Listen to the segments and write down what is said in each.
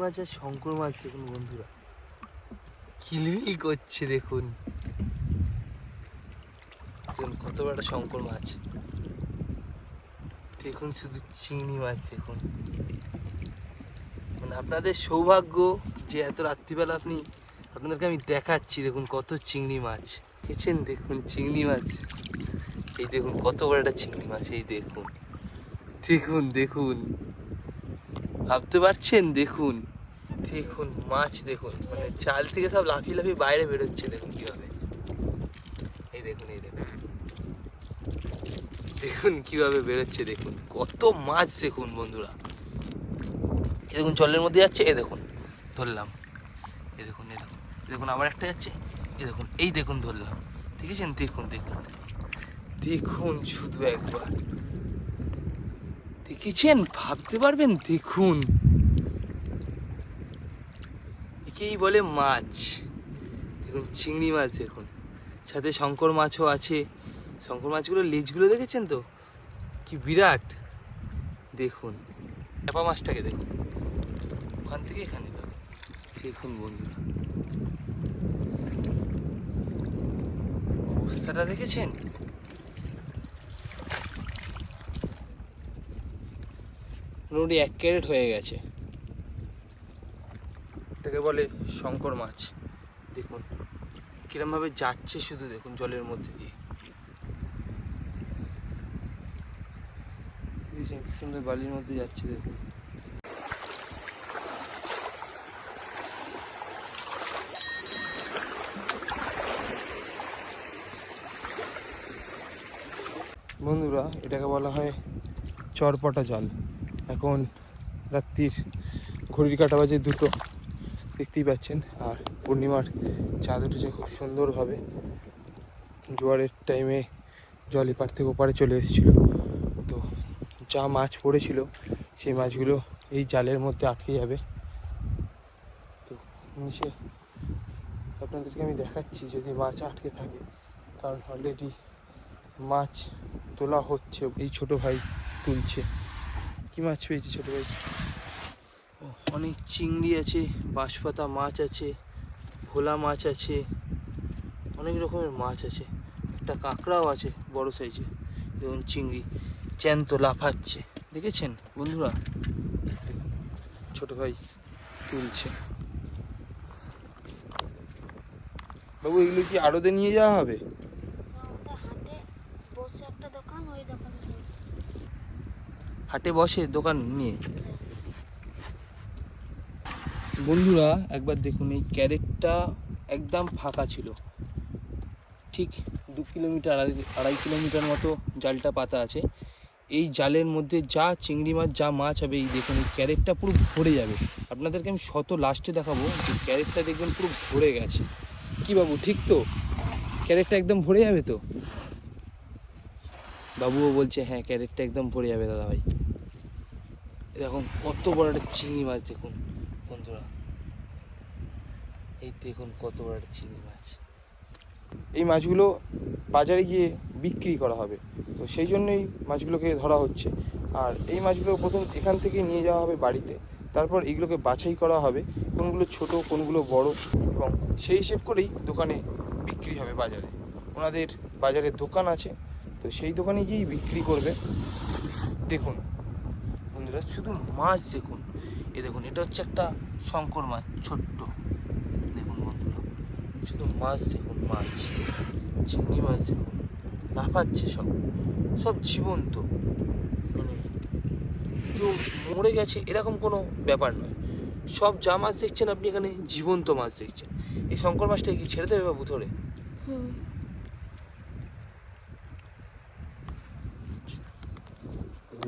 মাছ আর শঙ্কর মাছ দেখুন বন্ধুরা। কিলবিল করছে দেখুন। দেখুন কত বড় একটা শঙ্কর মাছ। দেখুন শুধু চিংড়ি মাছ দেখুন। মানে আপনাদের সৌভাগ্য যে এত রাত্রিবেলা আপনি আপনাদেরকে আমি দেখাচ্ছি, দেখুন কত চিংড়ি মাছ। দেখেছেন? দেখুন চিংড়ি মাছ। এই দেখুন কত বড় একটা চিংড়ি মাছ, এই দেখুন। দেখুন দেখুন। ভাবতে পারছেন? দেখুন। দেখুন, মাছ দেখুন মানে চাল থেকে সব লাফিয়ে লাফিয়ে বাইরে বেরোচ্ছে, দেখুন কীভাবে। এই দেখুন এই দেখুন। দেখুন কীভাবে বেরোচ্ছে, দেখুন। কত মাছ দেখুন বন্ধুরা। এই দেখুন, জলের মধ্যে যাচ্ছে এ দেখুন, ধরলাম। এই দেখুন এ দেখুন দেখুন, আবার একটা যাচ্ছে। এই দেখুন এই দেখুন, ধরলাম। দেখেছেন? দেখুন দেখুন। দেখুন শুধু একবার। দেখেছেন? ভাবতে পারবেন? দেখুন। একেই বলে মাছ। দেখুন, চিংড়ি মাছ দেখুন। সাথে শঙ্কর মাছও আছে। শঙ্কর মাছগুলো লেজগুলো দেখেছেন তো? কি বিরাট। দেখুন চাপা মাছটাকে দেখুন। ওখান থেকে এখানে। দেখুন বন্ধুরা। অবস্থাটা দেখেছেন? মোটামুটি এক ক্যারেট হয়ে গেছে। এটাকে বলে শঙ্কর মাছ। দেখুন কিরমভাবে যাচ্ছে শুধু দেখুন জলের মধ্যে দিয়ে। সুন্দর বালির মধ্যে যাচ্ছে দেখুন। বন্ধুরা, এটাকে বলা হয় চরপটা জাল। এখন রাত্রির ঘড়ির কাটা বাজে দুটো। দেখতেই পাচ্ছেন। আর পূর্ণিমার চাঁদ উঠেছে খুব সুন্দরভাবে জোয়ারের টাইমে জল এপার থেকে ওপারে চলে এসেছিল। তো যা মাছ পড়েছিল, সেই মাছগুলো এই জালের মধ্যে আটকে যাবে। তো নিচে আপনাদেরকে আমি দেখাচ্ছি যদি মাছ আটকে থাকে। কারণ অলরেডি মাছ তোলা হচ্ছে, এই ছোট ভাই তুলছে। কি মাছ পেয়েছি ছোট ভাই? অনেক চিংড়ি আছে বাঁশপাতা মাছ আছে ভোলা মাছ আছে অনেক রকমের মাছ আছে। একটা কাঁকড়াও আছে বড় সাইজে দেখুন চিংড়ি জ্যান্ত লাফাচ্ছে। দেখেছেন বন্ধুরা? ছোট ভাই তুলছে। বাবু এগুলো কি আড়তে নিয়ে যাওয়া হবে? হাটে বসে দোকান নিয়ে? বন্ধুরা, একবার দেখুন, এই ক্যারেটটা একদম ফাঁকা ছিল। ঠিক দু কিলোমিটার, আড়াই কিলোমিটার মতো জালটা পাতা আছে। এই জালের মধ্যে যা চিংড়ি মাছ, যা মাছ হবে, এই দেখুন, এই ক্যারেটটা পুরো ভরে যাবে। আপনাদেরকে আমি শত লাস্টে দেখাবো যে ক্যারেটটা দেখবেন পুরো ভরে গেছে। কি বাবু, ঠিক তো? ক্যারেটটা একদম ভরে যাবে তো? বাবুও বলছে হ্যাঁ ক্যারেটটা একদম ভরে যাবে দাদা ভাই এরকম কত বড় একটা চিংড়ি মাছ, দেখুন। এই দেখুন কত বড় চিংড়ি মাছ। এই মাছগুলো বাজারে গিয়ে বিক্রি করা হবে। তো সেই জন্যই মাছগুলোকে ধরা হচ্ছে। আর এই মাছগুলো প্রথম এখান থেকে নিয়ে যাওয়া হবে বাড়িতে। তারপর এগুলোকে বাছাই করা হবে, কোনগুলো ছোট, কোনগুলো বড় এবং সেই হিসেব করেই দোকানে বিক্রি হবে বাজারে। ওনাদের বাজারে দোকান আছে, তো সেই দোকানে গিয়েই বিক্রি করবে। দেখুন, বন্ধুরা, শুধু মাছ দেখুন। এ দেখুন, এটা হচ্ছে একটা শঙ্কর মাছ, ছোট্ট। শুধু মাছ দেখুন মাছ চিংড়ি মাছ দেখুন লাফাচ্ছে সব সব জীবন্ত। মানে কেউ মরে গেছে এরকম কোনো ব্যাপার নয়। সব যা মাছ দেখছেন আপনি এখানে জীবন্ত মাছ দেখছেন। এই শঙ্কর মাছটা কি ছেড়ে দেবে বাবু ধরে?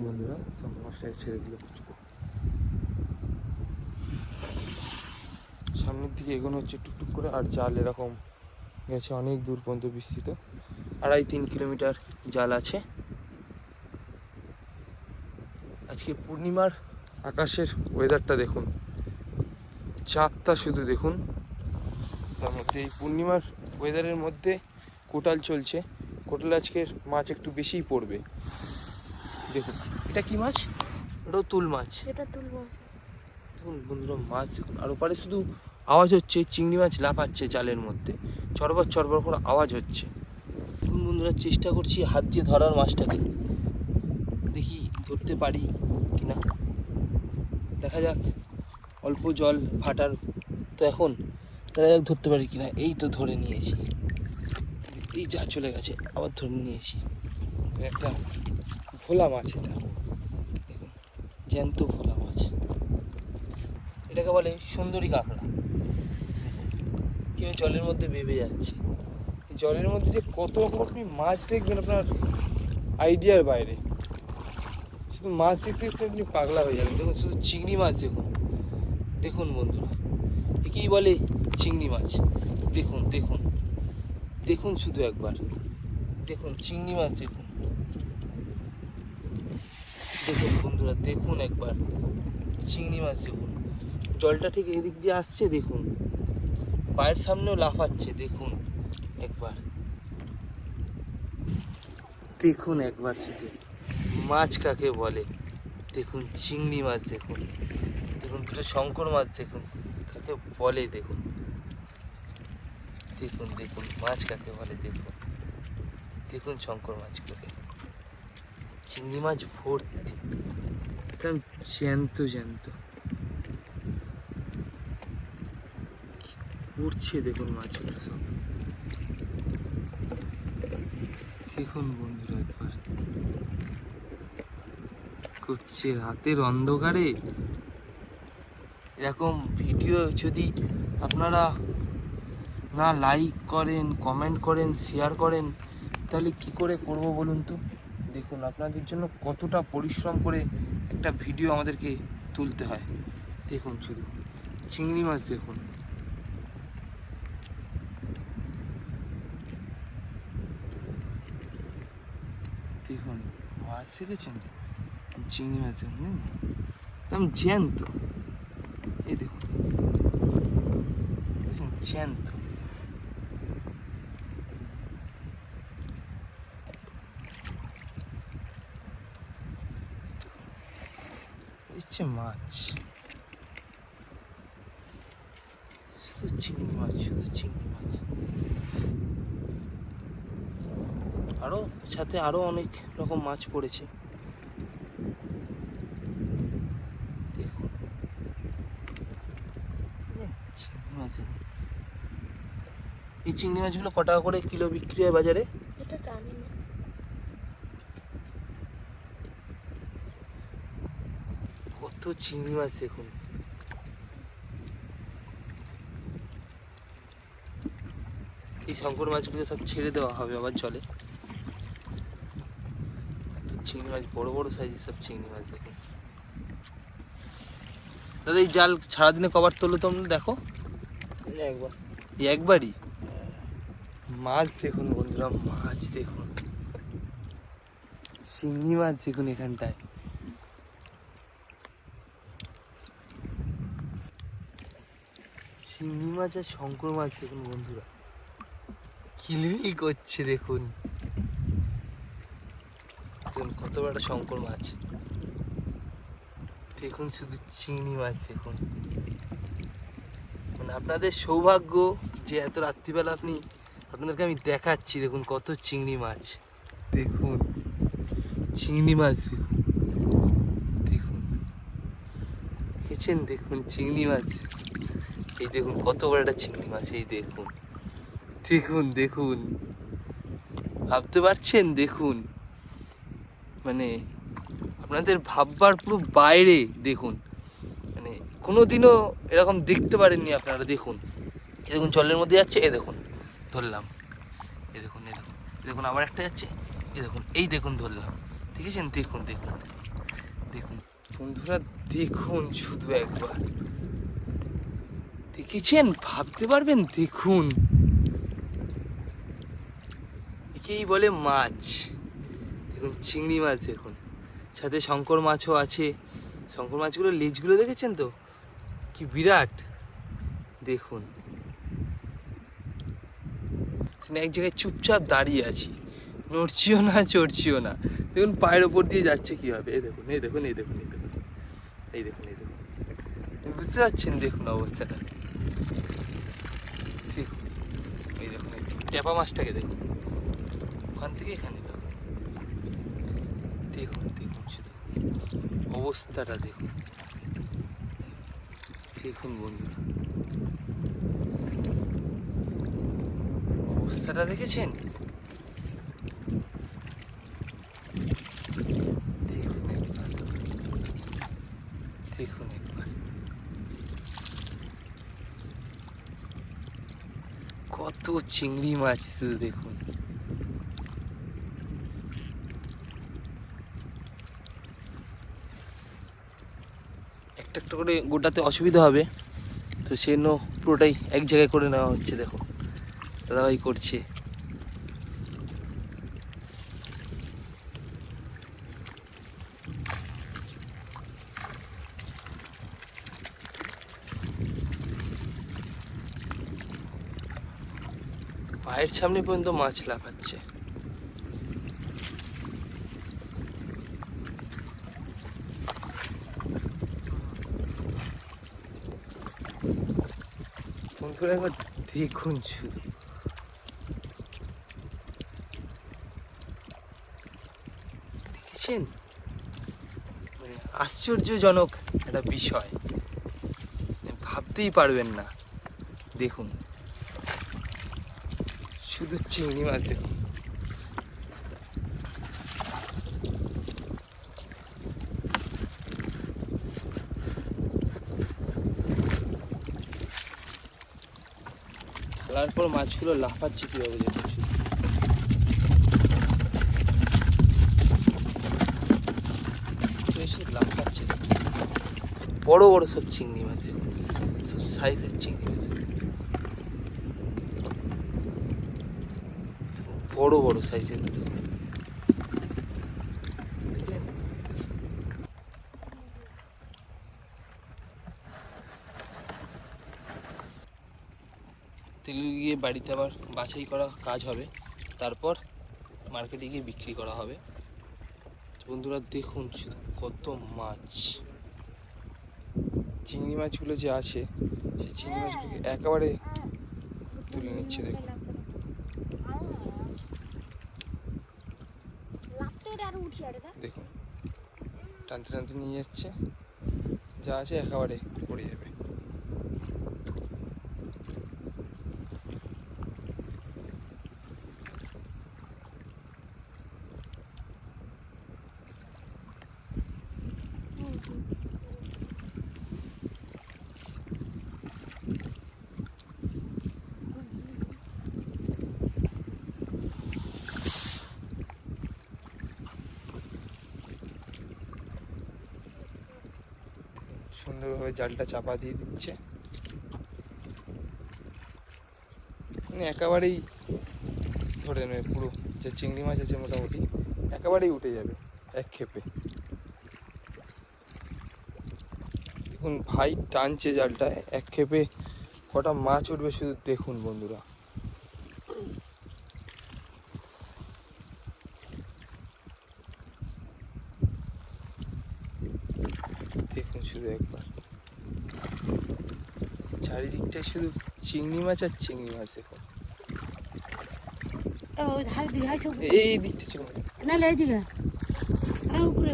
বন্ধুরা শঙ্কর মাছটাকে ছেড়ে দিল পুচকু সামনের দিকে এগোনো হচ্ছে টুকটুক করে, আর জাল এরকম গেছে অনেক দূর পর্যন্ত বিস্তৃত। আড়াই তিন কিলোমিটার জাল আছে। আজকে পূর্ণিমার আকাশের ওয়েদারটা দেখুন। চাঁদটা শুধু দেখুন। তার মধ্যে এই পূর্ণিমার ওয়েদারের মধ্যে কোটাল চলছে। কোটাল আজকের মাছ একটু বেশিই পড়বে। দেখুন, এটা কি মাছ? এটাও তুল মাছ। এটা তুলবো দেখুন বন্ধুরা, মাছ দেখুন, আর ওপারে শুধু আওয়াজ হচ্ছে, চিংড়ি মাছ লাফাচ্ছে জালের মধ্যে। চরবর চরবর করে আওয়াজ হচ্ছে। দেখুন বন্ধুরা, চেষ্টা করছি হাত দিয়ে ধরার মাছটাকে। দেখি ধরতে পারি কিনা। দেখা যাক, অল্প জল ফাটার তো এখন। দেখা যাক ধরতে পারি কিনা। এই তো ধরে নিয়েছি। এই যা চলে গেছে, আবার ধরে নিয়েছি। একটা ভোলা মাছ এটা। দেখুন, জ্যান্ত ভোলা এটাকে বলে সুন্দরী কাঁকড়া। কেউ জলের মধ্যে বেবে যাচ্ছে। জলের মধ্যে যে কত রকম আপনি মাছ দেখবেন আপনার আইডিয়ার বাইরে। শুধু মাছ দেখতে দেখতে আপনি পাগলা হয়ে যাবেন। দেখুন, শুধু চিংড়ি মাছ দেখুন। দেখুন বন্ধুরা, একেই বলে চিংড়ি মাছ। দেখুন দেখুন দেখুন শুধু একবার। দেখুন, চিংড়ি মাছ দেখুন। দেখুন বন্ধুরা, দেখুন একবার। চিংড়ি মাছ দেখুন। জলটা ঠিক এদিক দিয়ে আসছে, দেখুন। পায়ের সামনেও লাফাচ্ছে, দেখুন, একবার। দেখুন একবার শুধু মাছ কাকে বলে? দেখুন, চিংড়ি মাছ, দেখুন। দেখুন, দুটো শঙ্কর মাছ, দেখুন, কাকে বলে, দেখুন। দেখুন দেখুন, মাছ কাকে বলে, দেখুন। দেখুন শঙ্কর মাছ মাছগুলোকে চিংড়ি মাছ ভর্তি। একদম জ্যান্ত জ্যান্ত। করছে দেখুন মাছগুলো সব। দেখুন বন্ধুরা একবার। করছে রাতের অন্ধকারে। এরকম ভিডিও যদি আপনারা না লাইক করেন কমেন্ট করেন শেয়ার করেন, তাহলে কি করে করব বলুন তো? দেখুন, আপনাদের জন্য কতটা পরিশ্রম করে একটা ভিডিও আমাদেরকে তুলতে হয়। দেখুন শুধু। চিংড়ি মাছ দেখুন। মাছ দেখেছেন চিংড়ি মাছ দেখুন হুম? একদম জ্যান্ত এই দেখুন দেখুন জ্যান্ত ইচ্ছে মাছ শুধু চিংড়ি মাছ শুধু চিংড়ি মাছ আরও সাথে আরও অনেক রকম মাছ পড়েছে। এই চিংড়ি মাছগুলো ক টাকা করে কিলো বিক্রি হয় বাজারে? কত চিংড়ি মাছ দেখুন। এই শঙ্কর মাছগুলো সব ছেড়ে দেওয়া হবে আবার জলে। চিংড়ি মাছ বড় বড় সাইজের সব চিংড়ি মাছ দেখুন দাদা এই জাল সারাদিনে কবার তোলো তোমরা দেখো। একবার। একবারই? মাছ দেখুন বন্ধুরা মাছ দেখুন। চিংড়ি মাছ দেখুন এখানটায়। চিংড়ি মাছ আর শঙ্কর মাছ দেখুন বন্ধুরা। কিলবিল করছে দেখুন। দেখুন, কত বড় শঙ্কর মাছ। দেখুন শুধু চিংড়ি মাছ, দেখুন। মানে আপনাদের সৌভাগ্য যে এত রাত্রিবেলা আপনি, আপনাদেরকে আমি দেখাচ্ছি, দেখুন কত চিংড়ি মাছ। দেখুন, চিংড়ি মাছ, দেখুন। দেখুন। দেখেছেন? দেখুন, চিংড়ি মাছ। এই দেখুন, কত বড় একটা চিংড়ি মাছ, এই দেখুন। দেখুন দেখুন। ভাবতে পারছেন? দেখুন। মানে আপনাদের ভাববার পুরো বাইরে দেখুন। মানে কোনোদিনও এরকম দেখতে পারেননি আপনারা, দেখুন। এ দেখুন, জলের মধ্যে যাচ্ছে, এ দেখুন, ধরলাম। এ দেখুন এ দেখুন দেখুন, আবার একটা যাচ্ছে, এ দেখুন, এই দেখুন, ধরলাম। ঠিক দেখেছেন দেখুন দেখুন দেখুন। বন্ধুরা, দেখুন শুধু একবার। দেখেছেন? ভাবতে পারবেন? দেখুন। একেই বলে মাছ। দেখুন চিংড়ি মাছ দেখুন। সাথে শঙ্কর মাছও আছে। শঙ্কর মাছগুলোর লেজগুলো দেখেছেন তো? কি বিরাট! দেখুন। এক জায়গায় চুপচাপ দাঁড়িয়ে আছি। নড়ছিও না, চড়ছিও না। দেখুন পায়ের ওপর দিয়ে যাচ্ছে কীভাবে। এই দেখুন এই দেখুন এই দেখুন এই দেখুন। এই দেখুন এই দেখুন। বুঝতে পারছেন দেখুন অবস্থাটা? ঠিক এই দেখুন। ট্যাপা মাছটাকে দেখুন। ওখান থেকে এখানে এলো। দেখুন দেখুন শুধু অবস্থাটা দেখুন। দেখুন বন্ধুরা। অবস্থাটা দেখেছেন? দেখুন একবার। দেখুন একবার। কত চিংড়ি মাছ শুধু দেখুন। একটা একটা করে গোটাতে অসুবিধা হবে। তো সেজন্য পুরোটাই এক জায়গায় করে নেওয়া হচ্ছে, দেখো। দাদাভাই করছে। পায়ের সামনে পর্যন্ত মাছ লাফাচ্ছে। বন্ধুরা একবার দেখুন শুধু। দেখেছেন? মানে আশ্চর্যজনক একটা বিষয়। মানে ভাবতেই পারবেন না। দেখুন। শুধু চিংড়ি মাছ দেখুন। খেলার পর মাছগুলো লাফাচ্ছে কীভাবে যে বড় বড় সব চিংড়ি মাছ সব সাইজের চিংড়ি মাছ বড় বড় সাইজের তেলে গিয়ে বাড়িতে আবার বাছাই করা কাজ হবে। তারপর মার্কেটে গিয়ে বিক্রি করা হবে। বন্ধুরা, দেখুন কত মাছ। চিংড়ি মাছগুলো যে আছে, সেই চিংড়ি মাছগুলোকে একেবারে তুলে নিচ্ছে, দেখুন। দেখুন। টানতে টানতে নিয়ে যাচ্ছে। যা আছে একেবারে পড়ে যাবে। সুন্দরভাবে জালটা চাপা দিয়ে দিচ্ছে। মানে একেবারেই ধরে নেবে পুরো যে চিংড়ি মাছ আছে মোটামুটি, একেবারেই উঠে যাবে এক ক্ষেপে দেখুন, ভাই টানছে জালটা এক ক্ষেপে কটা মাছ উঠবে শুধু দেখুন বন্ধুরা দেখুন শুধু একবার। চারিদিকটায় শুধু চিংড়ি মাছ আর চিংড়ি মাছ সব এই দিকটা ছিল না লে দিকে উপরে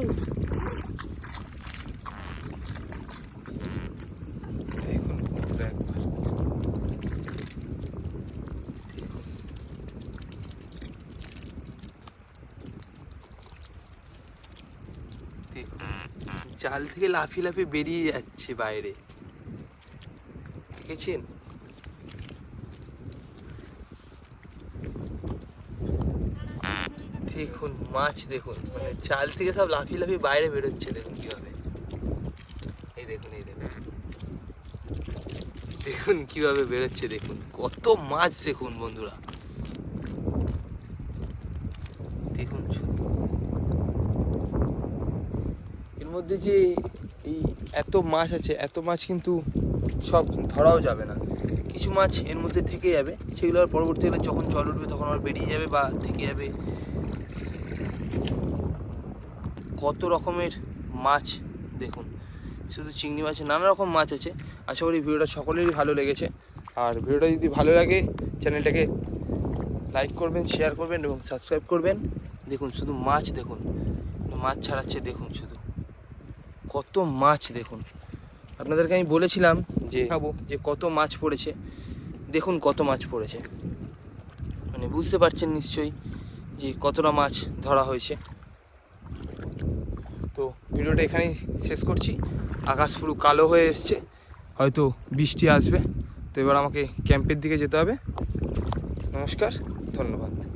দেখুন। জাল থেকে লাফিয়ে লাফিয়ে বেরিয়ে যাচ্ছে বাইরে। দেখেছেন? দেখুন, মাছ দেখুন মানে চাল থেকে সব লাফিয়ে লাফিয়ে বাইরে বেরোচ্ছে, দেখুন কীভাবে। এই দেখুন এই দেখুন। দেখুন কীভাবে বেরোচ্ছে, দেখুন। কত মাছ দেখুন বন্ধুরা দেখুন শুধু। এর মধ্যে যে এই এত মাছ আছে, এত মাছ কিন্তু সব ধরাও যাবে না। কিছু মাছ এর মধ্যে থেকে যাবে, সেগুলো আর পরবর্তীকালে যখন জল উঠবে তখন আবার বেরিয়ে যাবে বা থেকে যাবে। কত রকমের মাছ দেখুন, শুধু চিংড়ি মাছ নানা রকম মাছ আছে। আশা করি ভিডিওটা সকলেরই ভালো লেগেছে। আর ভিডিওটা যদি ভালো লাগে, চ্যানেলটাকে লাইক করবেন, শেয়ার করবেন এবং সাবস্ক্রাইব করবেন। দেখুন, শুধু মাছ দেখুন, মাছ ছাড়াচ্ছে, দেখুন শুধু। কত মাছ দেখুন। আপনাদেরকে আমি বলেছিলাম যে খাব যে কত মাছ পড়েছে। দেখুন কত মাছ পড়েছে। মানে বুঝতে পারছেন নিশ্চয়ই যে কতটা মাছ ধরা হয়েছে। তো ভিডিওটা এখানেই শেষ করছি। আকাশ পুরো কালো হয়ে এসছে। হয়তো বৃষ্টি আসবে। তো এবার আমাকে ক্যাম্পের দিকে যেতে হবে। নমস্কার ধন্যবাদ।